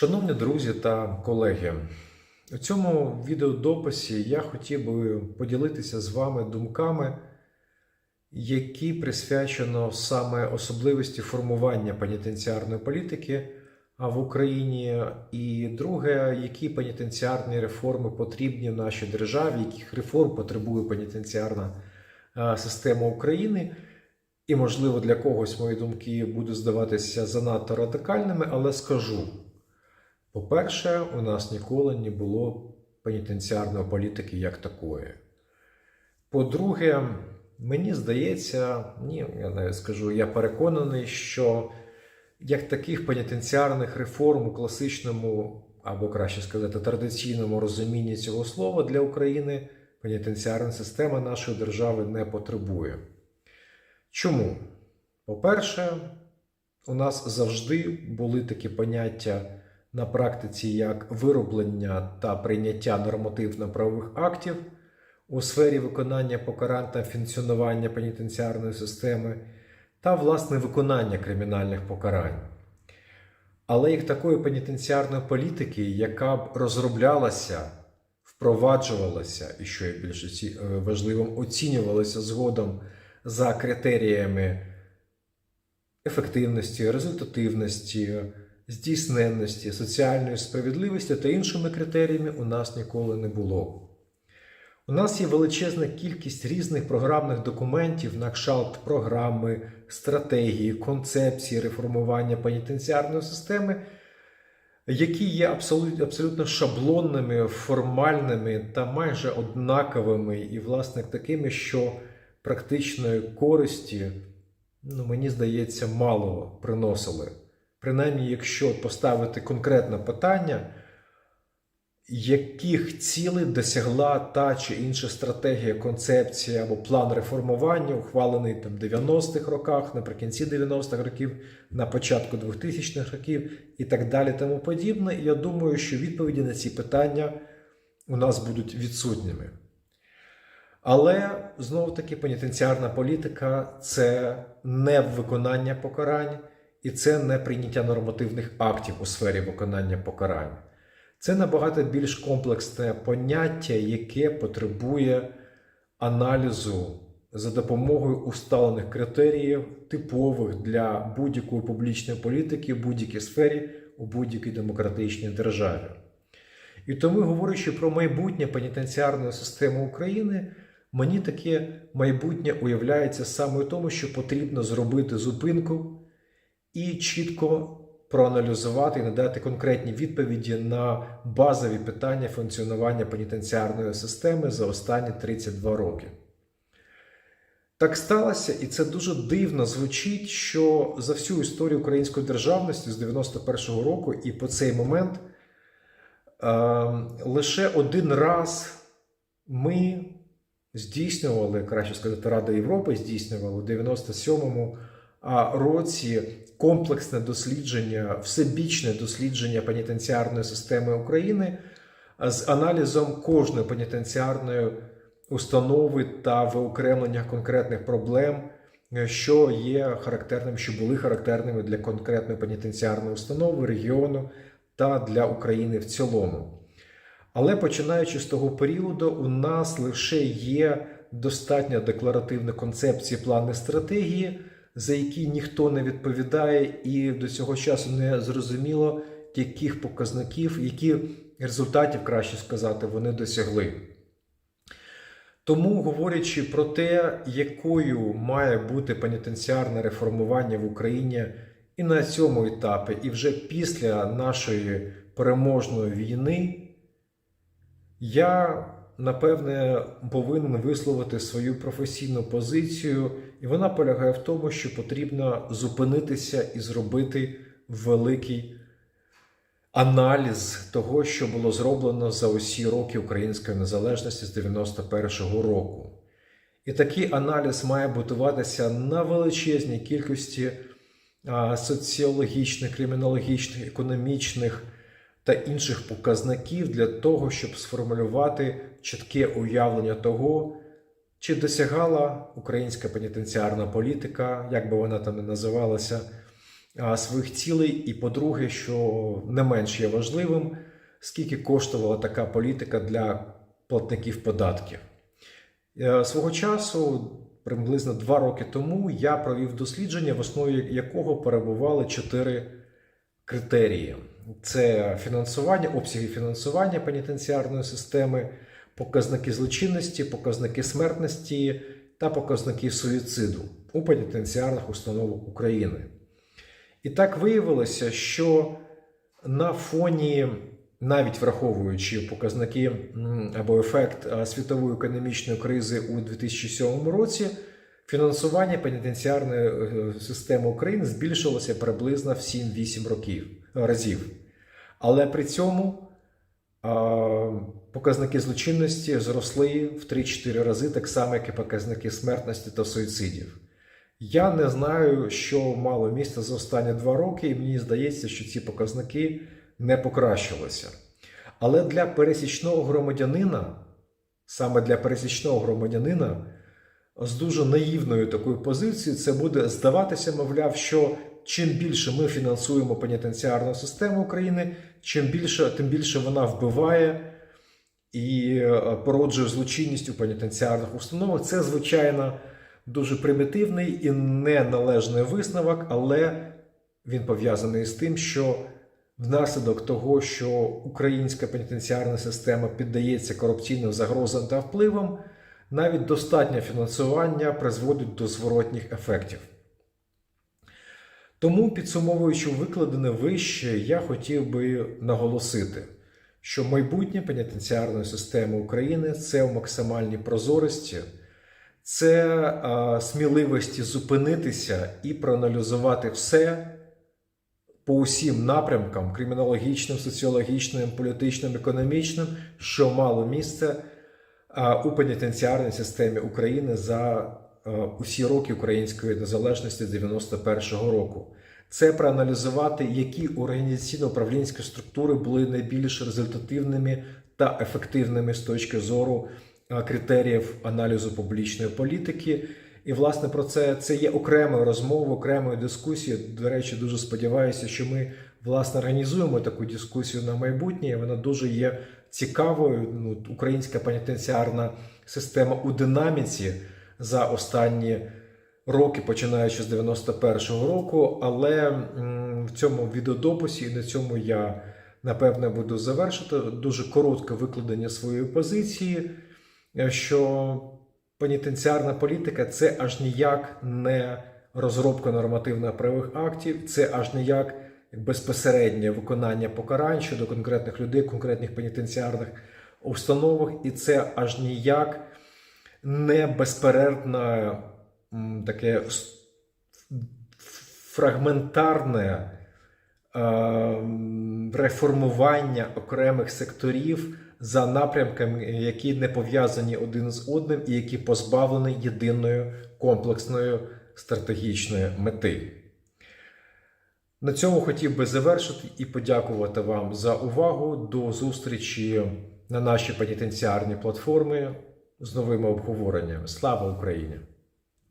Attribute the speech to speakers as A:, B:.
A: Шановні друзі та колеги, у цьому відеодописі я хотів би поділитися з вами думками, які присвячено саме особливості формування пенітенціарної політики в Україні, і друге, які пенітенціарні реформи потрібні в нашій державі, яких реформ потребує пенітенціарна е, система України. І, можливо, для когось мої думки будуть здаватися занадто радикальними, але скажу. По-перше, у нас ніколи не було пенітенціарної політики як такої. По-друге, мені здається, ні, я навіть скажу, я переконаний, що як таких пенітенціарних реформ у класичному, або краще сказати, традиційному розумінні цього слова для України пенітенціарна система нашої держави не потребує. Чому? По-перше, у нас завжди були такі поняття на практиці, як вироблення та прийняття нормативно-правових актів у сфері виконання покарань та функціонування пенітенціарної системи та власне виконання кримінальних покарань. Але як такої пенітенціарної політики, яка б розроблялася, впроваджувалася і, що є більш е, важливим, оцінювалася згодом за критеріями ефективності, результативності, здійсненності, соціальної справедливості та іншими критеріями у нас ніколи не було. У нас є величезна кількість різних програмних документів на кшалт програми, стратегії, концепції реформування пенітенціарної системи, які є абсолютно, шаблонними, формальними та майже однаковими, і, власне, такими, що практичної користі, ну, мені здається, мало приносили. Принаймні, якщо поставити конкретне питання, яких цілей досягла та чи інша стратегія, концепція або план реформування, ухвалений там 90-х роках, наприкінці 90-х років, на початку 2000-х років і так далі, тому подібне. Я думаю, що відповіді на ці питання у нас будуть відсутніми. Але знову таки пенітенціарна політика це не виконання покарань і це не прийняття нормативних актів у сфері виконання покарань. Це набагато більш комплексне поняття, яке потребує аналізу за допомогою усталених критеріїв, типових для будь-якої публічної політики в будь-якій сфері у будь-якій демократичній державі. І тому, говорячи про майбутнє пенітенціарної системи України, мені таке майбутнє уявляється саме в тому, що потрібно зробити зупинку і чітко проаналізувати і надати конкретні відповіді на базові питання функціонування пенітенціарної системи за останні 32 роки. Так сталося, і це дуже дивно звучить, що за всю історію української державності з 91-го року і по цей момент е, лише один раз ми здійснювали, краще сказати, Рада Європи здійснювала у 97-му році комплексне дослідження, всебічне дослідження пенітенціарної системи України з аналізом кожної пенітенціарної установи та виокремлення конкретних проблем, що є характерним, що були характерними для конкретної пенітенціарної установи, регіону та для України в цілому. Але починаючи з того періоду, у нас лише є достатньо декларативна концепції, плани стратегії, за які ніхто не відповідає, і до цього часу не зрозуміло, яких показників, які результатів, краще сказати, вони досягли. Тому, говорячи про те, якою має бути пенітенціарне реформування в Україні і на цьому етапі, і вже після нашої переможної війни, я напевне повинен висловити свою професійну позицію, і вона полягає в тому, що потрібно зупинитися і зробити великий аналіз того, що було зроблено за усі роки української незалежності з 91-го року. І такий аналіз має будуватися на величезній кількості соціологічних, кримінологічних, економічних та інших показників для того, щоб сформулювати чітке уявлення того, чи досягала українська пенітенціарна політика, як би вона там не називалася, своїх цілей. І по-друге, що не менш є важливим, скільки коштувала така політика для платників податків. Е, Свого часу, приблизно два роки тому, я провів дослідження, в основі якого перебували чотири критерії: це фінансування, обсяги фінансування пенітенціарної системи, показники злочинності, показники смертності та показники суїциду у пенітенціарних установах України. І так виявилося, що на фоні, навіть враховуючи показники або ефект світової економічної кризи у 2007 році, фінансування пенітенціарної е, системи України збільшилося приблизно в 7-8 років разів. Але при цьому показники злочинності зросли в 3-4 рази, так само, як і показники смертності та суїцидів. Я не знаю, що мало місце за останні два роки, і мені здається, що ці показники не покращилися. Але для пересічного громадянина, саме для пересічного громадянина, з дуже наївною такою позицією, це буде здаватися, мовляв, що чим більше ми фінансуємо пенітенціарну систему України, чим більше, тим більше вона вбиває і е, породжує злочинність у пенітенціарних установах. Це, звичайно, дуже примітивний і неналежний висновок, але він пов'язаний з тим, що внаслідок того, що українська пенітенціарна система піддається корупційним загрозам та впливам, навіть достатнє фінансування призводить до зворотніх ефектів. Тому, підсумовуючи викладене вище, я хотів би наголосити, що майбутнє пенітенціарної системи України це в максимальній прозорості, це а, сміливості зупинитися і проаналізувати все по усім напрямкам кримінологічним, соціологічним, політичним, економічним, що мало місце а, у пенітенціарній системі України за усі роки української незалежності 91-го року. Це проаналізувати, які організаційно-управлінські структури були найбільш результативними та ефективними з точки зору критеріїв аналізу публічної політики. І, власне, про це це є окремою розмовою, окремою дискусією. До речі, дуже сподіваюся, що ми власне організуємо таку дискусію на майбутнє. Вона дуже є цікавою. Ну, українська пенітенціарна система у динаміці за останні роки, починаючи з 91-го року. Але в цьому відеодописі і на цьому я напевне буду завершити дуже коротке викладення своєї позиції, е, що пенітенціарна політика це аж ніяк не розробка нормативно-правових актів, це аж ніяк безпосереднє виконання покарань щодо конкретних людей, конкретних пенітенціарних установах, і це аж ніяк не безперервне таке фрагментарне е, реформування окремих секторів за напрямками, які не пов'язані один з одним і які позбавлені єдиної комплексної стратегічної мети. На цьому хотів би завершити і подякувати вам за увагу. До зустрічі на нашій пенітенціарній платформі з новими обговореннями. Слава Україні!